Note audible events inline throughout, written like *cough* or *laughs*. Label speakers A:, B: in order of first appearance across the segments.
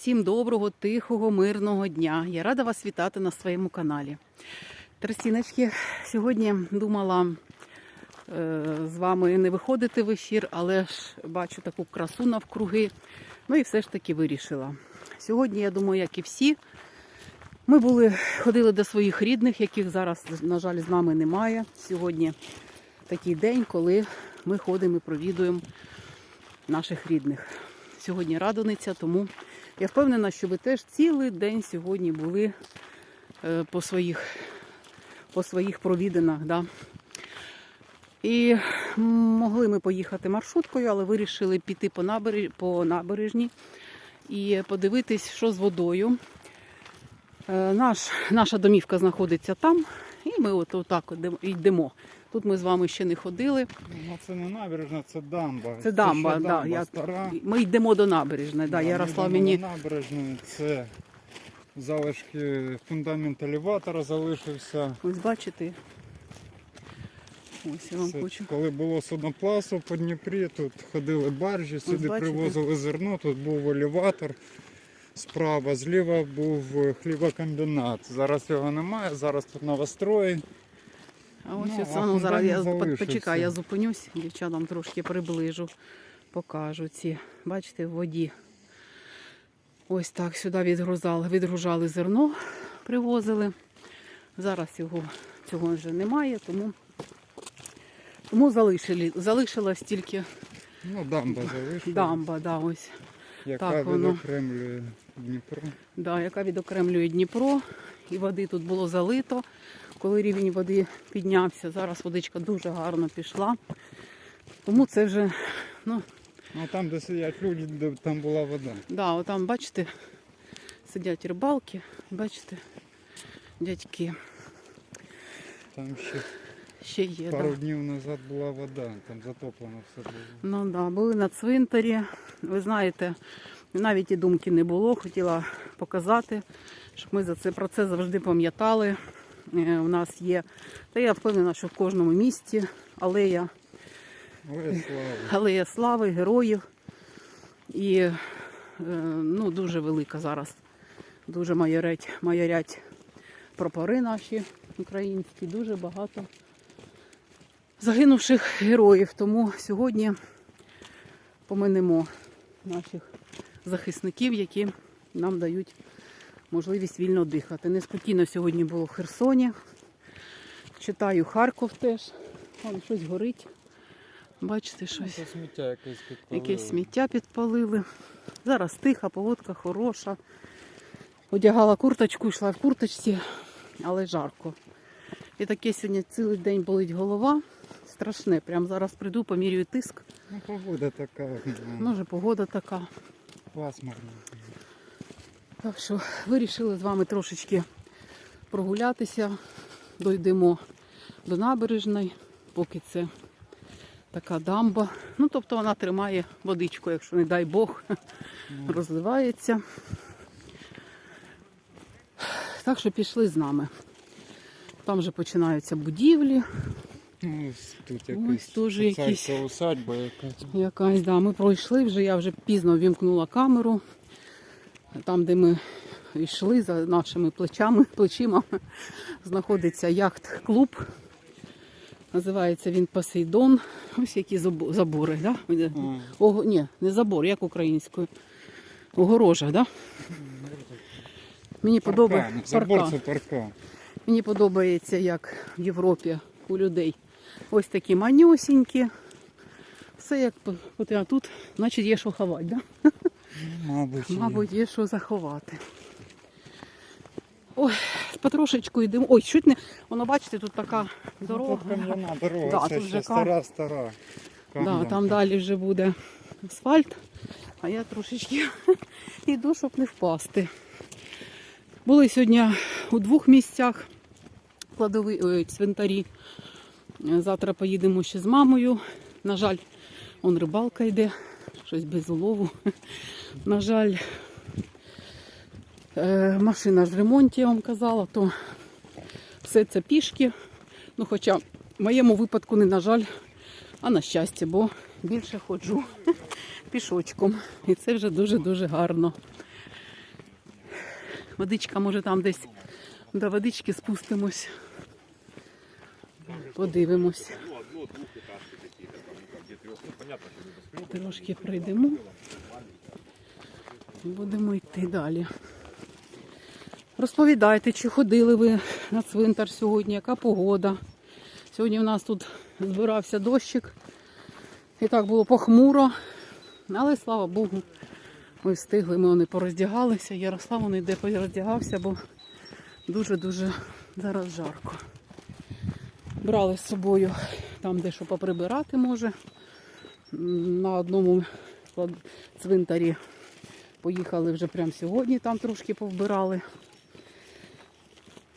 A: всім доброго, тихого, мирного дня. Я рада вас вітати на своєму каналі. Тростіночки, сьогодні думала е, з вами не виходити в ефір, але ж бачу таку красу навкруги. Ну і все ж таки вирішила. Сьогодні, я думаю, як і всі, ми були, ходили до своїх рідних, яких зараз, на жаль, з нами немає. Сьогодні такий день, коли ми ходимо і провідуємо наших рідних. Сьогодні радониця, тому я впевнена, що ви теж цілий день сьогодні були е, по своїх, по своїх провідинах. Да? І могли ми поїхати маршруткою, але вирішили піти по, набереж... по набережні і подивитись, що з водою. Е, Наш, наша домівка знаходиться там, і ми от отак от йдемо- йдемо. Тут ми з вами ще не ходили.
B: Ну, це не набережна, це дамба.
A: Це дамба,
B: ще
A: да, я-
B: стара.
A: Ми йдемо до набережної. Да,
B: Да,
A: Ярослав мені
B: на набережну, це залишки фундамент елеватора залишився.
A: ось бачите. Ось я вам
B: Це
A: хочу.
B: коли було судноплавство по Дніпрі, тут ходили баржі, сюди
A: бачите?
B: привозили зерно, тут був елеватор. Справа, зліва був хлібокомбінат. Зараз його немає, зараз тут новострої.
A: А ось
B: Ну,
A: ну, зараз я
B: залишився.
A: почекаю, я зупинюсь, дівчатам трошки приближу, покажу ці. Бачите, в воді. Ось так сюди відгрузали, відгружали зерно, привозили. Зараз його цього вже немає, тому, тому залишили, залишилась тільки
B: Ну, дамба залишилась,
A: дамба, да, ось,
B: яка
A: Так воно.
B: відокремлює Дніпро.
A: да, яка відокремлює Дніпро. І води тут було залито. Коли рівень води піднявся, зараз водичка дуже гарно пішла. Тому це вже, ну,
B: Ну там, де сидять люди, де там була вода.
A: да, отам, бачите, сидять рибалки, бачите, дядьки.
B: Там ще
A: Ще є.
B: пару
A: Да.
B: днів назад була вода, там затоплено все було.
A: Ну да, були на цвинтарі. Ви знаєте, навіть і думки не було. Хотіла показати, щоб ми за це про це завжди пам'ятали. Е, У нас є, та я впевнена, що в кожному місті алея, алея слави, героїв. І е, ну, дуже велика зараз. Дуже майорять, майорять прапори наші українські, дуже багато загинувших героїв. Тому сьогодні поминемо наших захисників, які нам дають можливість вільно дихати. Неспокійно сьогодні було в Херсоні. Читаю Харків теж. Вон щось горить. Бачите, щось.
B: Це сміття якесь підпалили.
A: Якесь сміття підпалили. Зараз тиха, погодка хороша. Одягала курточку, йшла в курточці, але жарко. І таке сьогодні цілий день болить голова. Страшне. Прямо зараз прийду, помірюю тиск.
B: Ну, погода така, ну,
A: Може, погода така.
B: пасмурна.
A: Так що вирішили з вами трошечки прогулятися. Дойдемо до набережної, поки це така дамба. Ну, тобто вона тримає водичку, якщо не дай Бог, розливається. Так що пішли з нами. Там вже починаються будівлі.
B: Ну, ось тут якась
A: теж якісь.
B: усадьба якась.
A: Якась, да, ми пройшли вже, я вже пізно вімкнула камеру. Там, де ми йшли за нашими плечами, *laughs* плечима, знаходиться яхт-клуб. Називається він Посейдон. Ось які забори, да? Ого, ні, не забор, як українською. Огорожа, да? Мені подобається
B: Паркан. Забор це паркан.
A: Мені подобається, як в Європі у людей. Ось такі манюсінькі. Все як а тут, значить, є що ховати, да? *laughs*
B: Мабуть.
A: Мабуть, є що заховати. Ой, потрошечку йдемо. Ой, чуть не. Воно, бачите, тут така
B: Ну,
A: дорога.
B: Тут кам'яна дорога,
A: Да,
B: це
A: тут
B: ще
A: вже
B: стара, стара.
A: Да, там далі вже буде асфальт, а я трошечки *laughs* йду, щоб не впасти. Були сьогодні у двох місцях кладові ой, цвинтарі. Е, Завтра поїдемо ще з мамою. На жаль, он рибалка йде, щось без улову. На жаль, е, машина ж в ремонті, я вам казала, то все це пішки. Ну, хоча в моєму випадку не на жаль, а на щастя, бо більше ходжу *laughs* пішочком. І це вже дуже-дуже гарно. Водичка, може, там десь до водички спустимось. Подивимось. Трошки пройдемо. Будемо йти далі. Розповідайте, чи ходили ви на цвинтар сьогодні, яка погода. Сьогодні у нас тут збирався дощик. І так було похмуро. Але слава Богу, ми встигли, ми вони пороздягалися. Ярослав вони де пороздягався, бо дуже-дуже зараз жарко. Брали з собою там дещо поприбирати може. На одному цвинтарі поїхали вже прямо сьогодні, там трошки повбирали.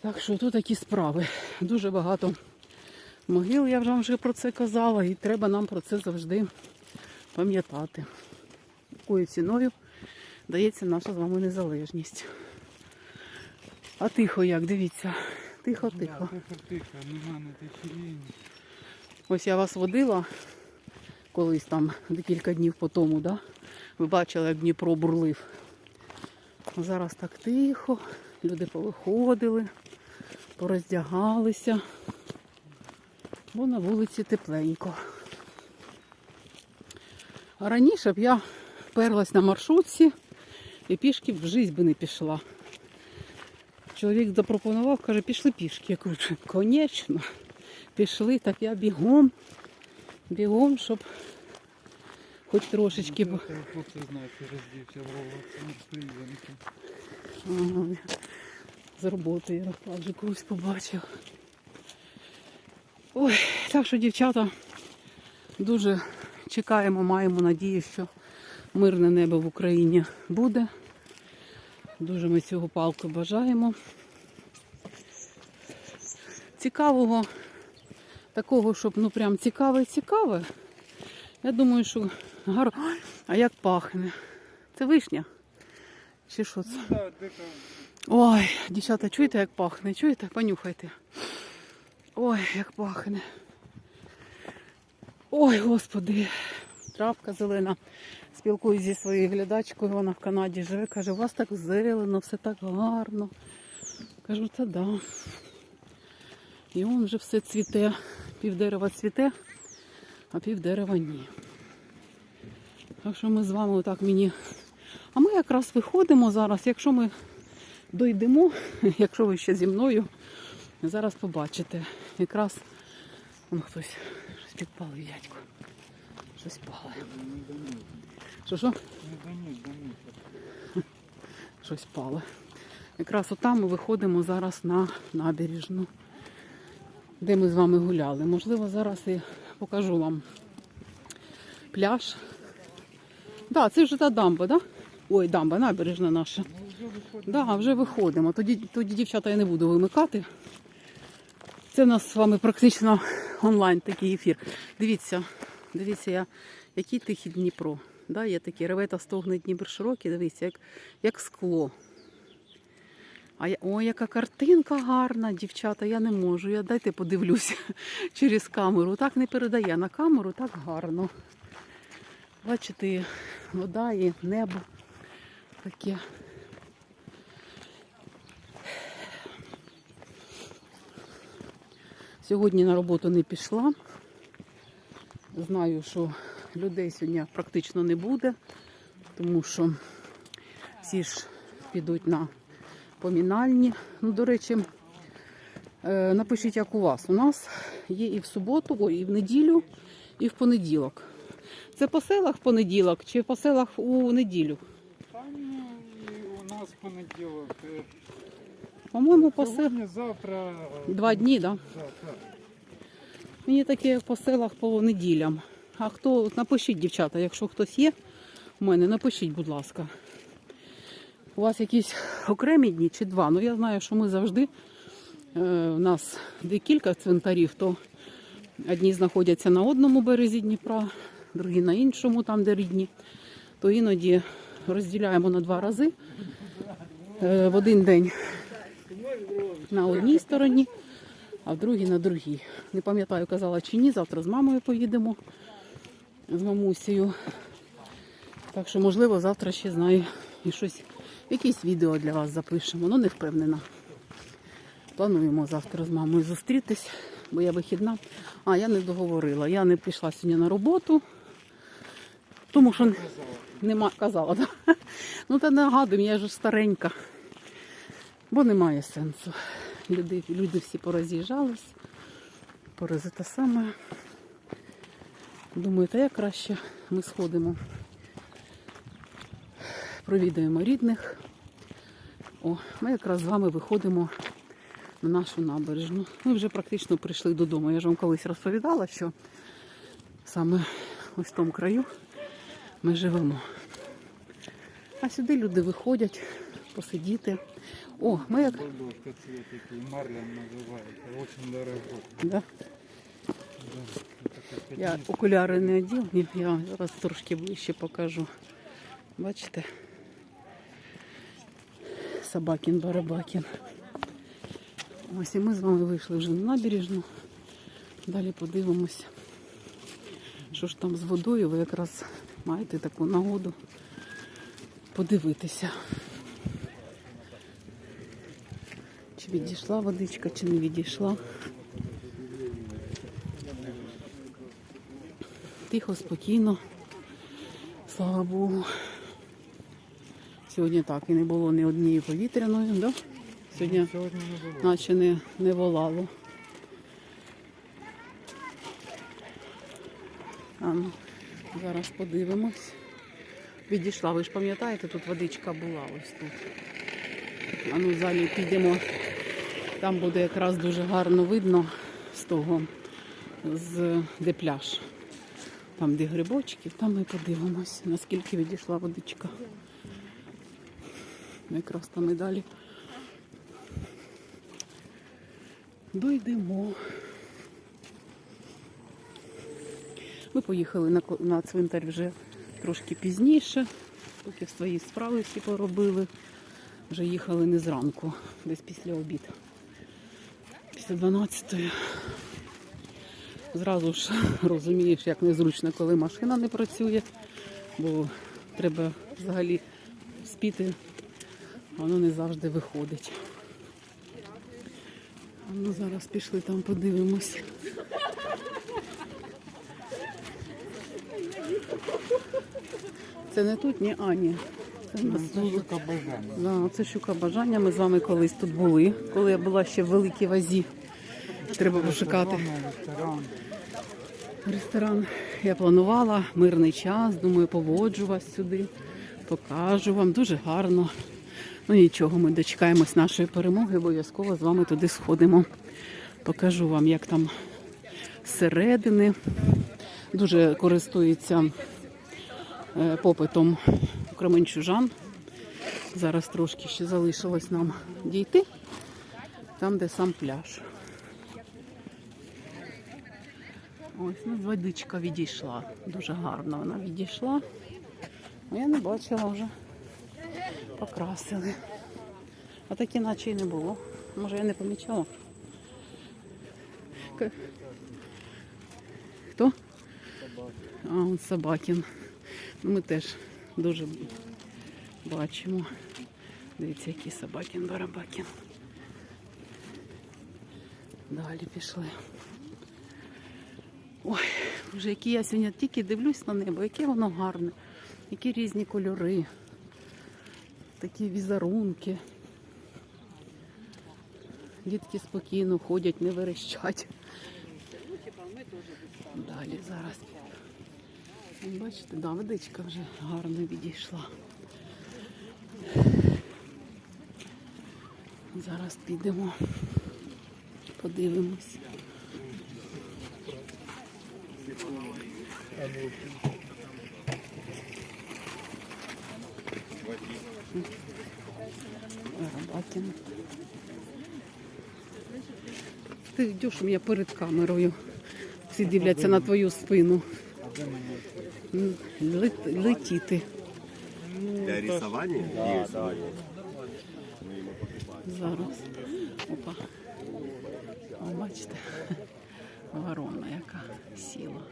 A: Так що тут такі справи. Дуже багато могил, я вже вам вже про це казала, і треба нам про це завжди пам'ятати. Якою ціною дається наша з вами незалежність. А тихо як, дивіться. Тихо, тихо.
B: Тихо, тихо, нема течії.
A: Ось я вас водила колись там декілька днів по тому, да? Ви бачили, як Дніпро бурлив. Зараз так тихо, люди повиходили, пороздягалися, бо на вулиці тепленько. А раніше б я перлась на маршрутці і пішки в житті би не пішла. Чоловік запропонував, каже, пішли пішки. Я кажу, звісно, пішли, так я бігом, бігом, щоб хоч трошечки. б-
B: Хлопці знають, що роздівся в Ровно. Приємно.
A: З роботи Ярослав вже когось побачив. Ой, так що, дівчата, дуже чекаємо, маємо надію, що мирне небо в Україні буде. Дуже ми цього палку бажаємо. Цікавого, такого, щоб ну прям цікаве, цікаве. Я думаю, що гарно. А як пахне? Це вишня? Чи що це?
B: Ну.
A: Ой, дівчата, чуєте, як пахне? Чуєте? Понюхайте. Ой, як пахне. Ой, господи, травка зелена. Спілкуюсь зі своєю глядачкою, вона в Канаді живе. Каже, у вас так зелено, все так гарно. Кажу, та да. І он вже все цвіте. Пів дерева цвіте, а пів дерева ні. Так що ми з вами отак мені. А ми якраз виходимо зараз, якщо ми дойдемо, *laughs* якщо ви ще зі мною, зараз побачите. Якраз вон хтось щось підпалив дядько. Щось пале. Що що? *laughs* Щось пале. Якраз отам ми виходимо зараз на набережну, де ми з вами гуляли. Можливо, зараз і покажу вам пляж. Да, це вже та дамба? Да? Ой, дамба, набережна наша.
B: Вже.
A: Да, вже виходимо. Тоді, тоді, дівчата, я не буду вимикати. Це в нас з вами практично онлайн такий ефір. Дивіться, дивіться, я, який тихий Дніпро. Да, є такі ревета стогне Дніпр широкий, дивіться, як, як скло. А я, ой, яка картинка гарна, дівчата, я не можу. Я дайте подивлюся *laughs* через камеру. Так не передає на камеру, так гарно. Бачите, вода і небо таке. Сьогодні на роботу не пішла. Знаю, що людей сьогодні практично не буде, тому що всі ж підуть на помінальні. Ну, до речі, е, напишіть, як у вас. У нас є і в суботу, і в неділю, і в понеділок. Це по селах в понеділок чи по селах у неділю?
B: Та ні, у нас понеділок. е,
A: По-моєму, по селах.
B: Завтра. е,
A: Два дні, так? Да?
B: Да.
A: Мені таке по селах по неділям. А хто напишіть, дівчата, якщо хтось є у мене, напишіть, будь ласка. У вас якісь окремі дні чи два? Ну я знаю, що ми завжди. Е, у нас декілька цвинтарів, то одні знаходяться на одному березі Дніпра, другі на іншому, там де рідні. То іноді розділяємо на два рази. Е, в один день на одній стороні, а в другій на другій. Не пам'ятаю, казала чи ні. Завтра з мамою поїдемо з мамусею. Так що, можливо, завтра ще знаю, і щось, якісь відео для вас запишемо. Ну не впевнена. Плануємо завтра з мамою зустрітись, бо я вихідна. А, я не договорила. Я не пішла сьогодні на роботу, тому що нема казала, так? Ну та нагадую, я ж старенька, бо немає сенсу. Люди, люди всі пороз'їжджались, порози те саме. Думаю, та як краще ми сходимо. Провідаємо рідних. О, ми якраз з вами виходимо на нашу набережну. Ми вже практично прийшли додому. Я ж вам колись розповідала, що саме ось в тому краю ми живемо. А сюди люди виходять посидіти. О, ми як. Да? Я окуляри не одів, я вам зараз трошки ближче покажу. Бачите? Собакін Барабакін. Ось і ми з вами вийшли вже на набережну. Далі подивимось, що ж там з водою. Ви якраз маєте таку нагоду подивитися. Чи відійшла водичка, чи не відійшла. Тихо, спокійно. Слава Богу. Сьогодні так і не було ні однієї повітряної, да? Сьогодні
B: Сьогодні не було.
A: наче не, не волало. А ну, зараз подивимось. Відійшла, ви ж пам'ятаєте, тут водичка була ось тут. А ну залі підемо. Там буде якраз дуже гарно видно з того, з де пляж. Там, де грибочки, там ми подивимось, наскільки відійшла водичка. Якраз там і далі. Дойдемо. Ми поїхали на, на цвинтар вже трошки пізніше, поки свої справи всі поробили. Вже їхали не зранку, десь після обіду. Після 12-ї. Зразу ж розумієш, як незручно, коли машина не працює, бо треба взагалі спіти, воно не завжди виходить. Ну, зараз пішли там подивимось. Це не тут, ні, а ні. Це нас
B: Це
A: тут.
B: шука бажання.
A: Да, це щука бажання. Ми з вами колись тут були, коли я була ще в великій вазі. Треба пошукати.
B: Ресторан.
A: Ресторан я планувала, мирний час, думаю, поводжу вас сюди, покажу вам. Дуже гарно. Ну нічого, ми дочекаємось нашої перемоги, обов'язково з вами туди сходимо. Покажу вам, як там зсередини. Дуже користується е, попитом кременчужан. Зараз трошки ще залишилось нам дійти, там, де сам пляж. Ось ну, водичка відійшла. Дуже гарно вона відійшла. Ну, Я не бачила вже. Покрасили. А так іначе і не було. Може я не помічала. Хто? А, он Собакін. Ну, Ми теж дуже бачимо. Дивіться, який Собакін Барабакін. Далі пішли. Ой, вже які я сьогодні тільки дивлюсь на небо, яке воно гарне, які різні кольори, такі візерунки. Дітки спокійно ходять, не верещать. Далі зараз. Бачите, да, водичка вже гарно відійшла. Зараз підемо, подивимось. Рабакін. Ти йдеш у мене перед камерою. Всі дивляться на твою спину. Лет- Летіти.
C: Для да.
A: Зараз. Опа. О, бачите? Ворона яка сіла.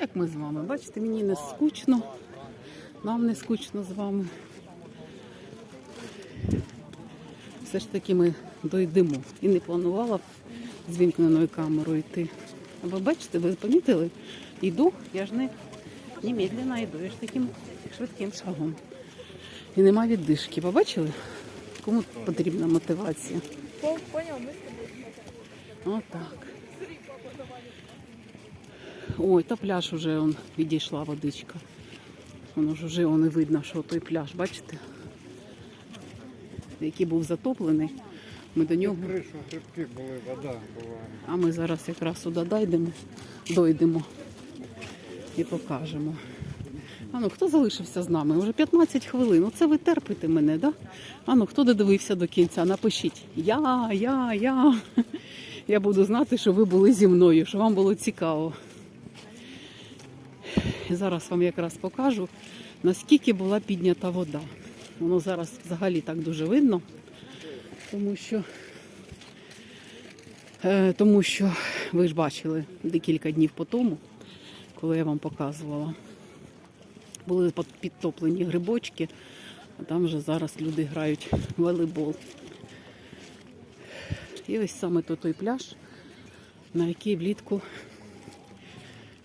A: Як ми з вами? Бачите, мені не скучно. Нам не скучно з вами. Все ж таки ми дойдемо. І не планувала з вімкненою камерою йти. А ви бачите, ви помітили? Йду, я ж не немедленно йду, я ж таким швидким шагом. І нема віддишки. Побачили? Кому потрібна мотивація? Отак. Ой, та пляж уже он, відійшла водичка. Воно ж вже і видно, що той пляж, бачите? Який був затоплений. Ми до нього.
B: Кришу грибки були, вода була.
A: А ми зараз якраз сюди дійдемо, дойдемо і покажемо. А ну, хто залишився з нами? Уже 15 хвилин. Оце ви терпите мене, да? А ну, хто додивився до кінця? Напишіть. Я, я, я. Я буду знати, що ви були зі мною, що вам було цікаво. Зараз вам якраз покажу, наскільки була піднята вода. Воно зараз взагалі так дуже видно, тому що Е, Тому що ви ж бачили декілька днів по тому, коли я вам показувала, були підтоплені грибочки, а там вже зараз люди грають в волейбол. І ось саме то той пляж, на який влітку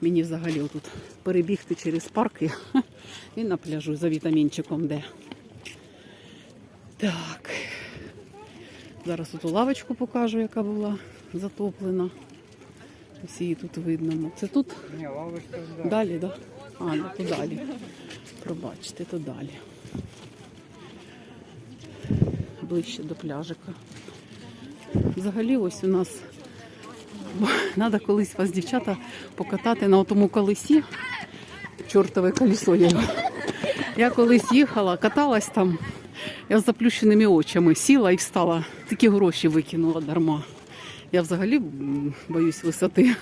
A: мені взагалі тут перебігти через парки *laughs* і на пляжу за вітамінчиком де. Так. Зараз тут лавочку покажу, яка була затоплена. Ось її тут видно. Це тут
B: Ні, лавочка да.
A: далі, так? Да? А, ну то далі. Пробачте, то далі. Ближче до пляжика. Взагалі ось у нас *laughs* треба колись вас, дівчата, покатати на тому колесі. Чортове колесо. Я, я колись їхала, каталась там. Я з заплющеними очами сіла і встала. Такі гроші викинула дарма. Я взагалі боюсь висоти.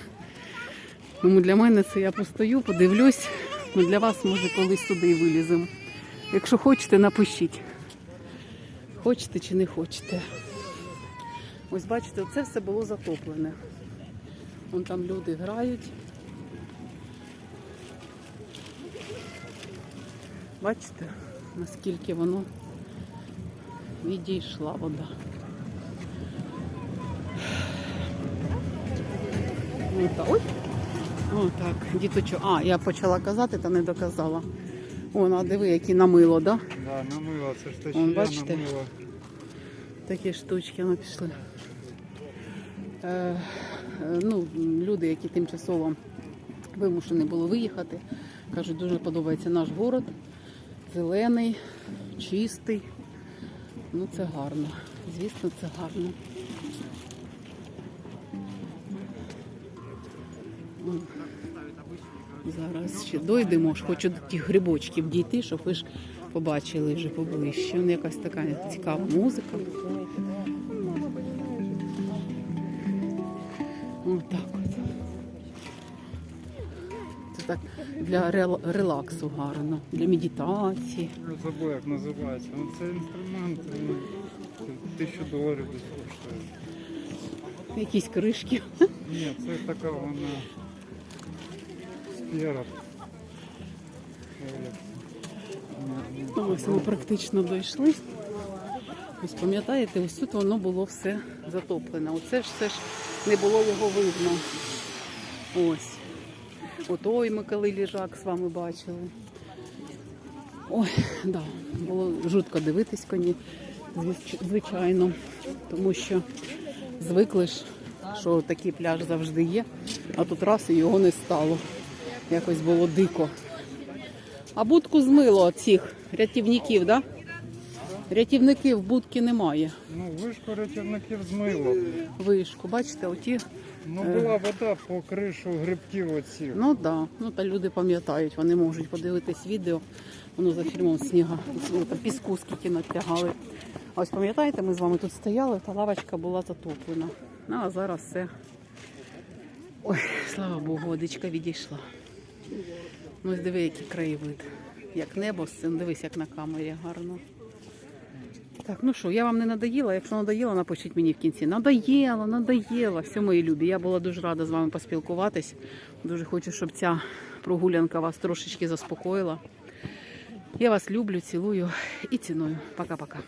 A: Тому для мене це я постою, подивлюсь. Ну, для вас, може, колись туди і виліземо. Якщо хочете, напишіть. Хочете чи не хочете. Ось бачите, це все було затоплене. Вон там люди грають. Бачите, наскільки воно відійшла вода. Отак. Ой. Отак, діточо. А, я почала казати, та не доказала. О, а диви, які намило, да?
B: Да, намила, це ж
A: бачите?
B: намила.
A: Такі штучки ну, пішли. Е, е, ну, люди, які тимчасово вимушені були виїхати, кажуть, дуже подобається наш город. Зелений, чистий. Ну, це гарно. Звісно, це гарно. Зараз ще дойдемо, ж хочу до тих грибочків дійти, щоб ви ж побачили вже поближче. Якась така цікава музика. Для релаксу гарно, для медитації.
B: Я забув, як називається. Ну, це інструмент, тисячу доларів десь коштує.
A: Якісь кришки.
B: Ні, це така вона сфера.
A: Ну, Ось ми практично дійшли. Ось пам'ятаєте, ось тут воно було все затоплене. Оце ж все ж не було його видно. Ось. Отой ми коли ліжак з вами бачили. Ой, да, було жутко дивитись коні, звичайно, тому що звикли ж, що такий пляж завжди є, а тут раз і його не стало. Якось було дико. А будку змило цих рятівників, да? Рятівників будки немає.
B: Ну, вишку рятівників змило.
A: Вишку, бачите, оті.
B: Ну, була вода по кришу грибків оці.
A: Ну так, да. ну та люди пам'ятають, вони можуть подивитись відео. Воно за фільмом сніга, ну, там піску скільки натягали. А ось пам'ятаєте, ми з вами тут стояли, та лавочка була затоплена. Ну а зараз все. Ой, слава Богу, водичка відійшла. Ну ось диви, який краєвид. Як небо, дивись, як на камері гарно. Так, ну що, я вам не надоїла. Якщо надоїла, напишіть мені в кінці. Надоїла, надоїла. Все, мої любі. Я була дуже рада з вами поспілкуватись. Дуже хочу, щоб ця прогулянка вас трошечки заспокоїла. Я вас люблю, цілую і ціную. Пока-пока.